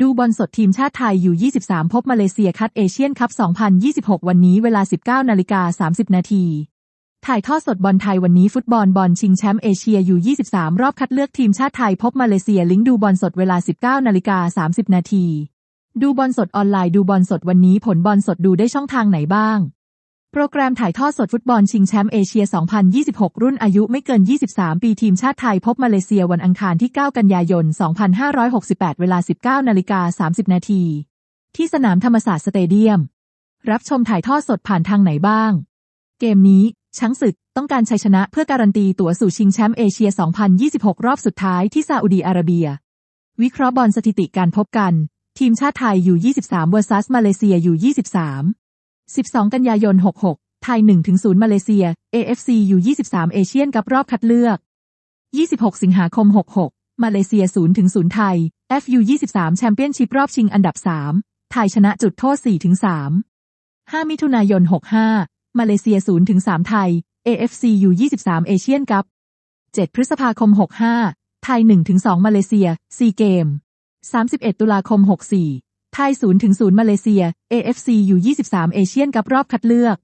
ดูบอลสดทีมชาติไทยอยู่ 23 พบมาเลเซียคัดเอเชียนคัพ 2026 วันนี้เวลา 19 นาฬิกา 30 นาที ถ่ายทอดสดบอลไทยวันนี้ฟุตบอลบอลชิงแชมป์เอเชียอยู่ 23 รอบคัดเลือกทีมชาติไทยพบมาเลเซียลิงก์ดูบอลสดเวลา 19 นาฬิกา 30 นาที ดูบอลสดออนไลน์ดูบอลสดวันนี้ผลบอลสดดูได้ช่องทางไหนบ้าง โปรแกรมถ่ายทอดสดฟุตบอลชิงแชมป์เอเชีย 2026 รุ่นอายุไม่เกิน 23 ปีทีมชาติไทยพบมาเลเซียวันอังคารที่ 9 กันยายน 2568 เวลา 19 นาฬิกา 30 นาที ที่สนามธรรมศาสตร์สเตเดียม รับชมถ่ายทอดสดผ่านทางไหนบ้าง เกมนี้ ช้างศึกต้องการชัยชนะเพื่อการันตีตั๋วสู่ชิงแชมป์เอเชีย 2026 รอบสุดท้ายที่ซาอุดีอาระเบีย วิเคราะห์บอลสถิติการพบกัน ทีมชาติไทยอยู่ 23 vs มาเลเซียอยู่ 23 12 กันยายน 66 ไทย 1-0 มาเลเซีย AFC อยู่23 เอเชียนกับรอบคัดเลือก 26 สิงหาคม 66 มาเลเซีย 0-0 ไทย FU 23แชมเปี้ยนชิพรอบชิงอันดับ 3 ไทยชนะจุดโทษ 4-3 5 มิถุนายน 65 มาเลเซีย 0-3 ไทย AFC อยู่23เอเชียนกับ 7 พฤษภาคม 65 ไทย 1-2 มาเลเซีย ซีเกม 31 ตุลาคม 64 ไทย0-0มาเลเซีย AFC อยู่ 23 เอเชียนกับรอบคัดเลือก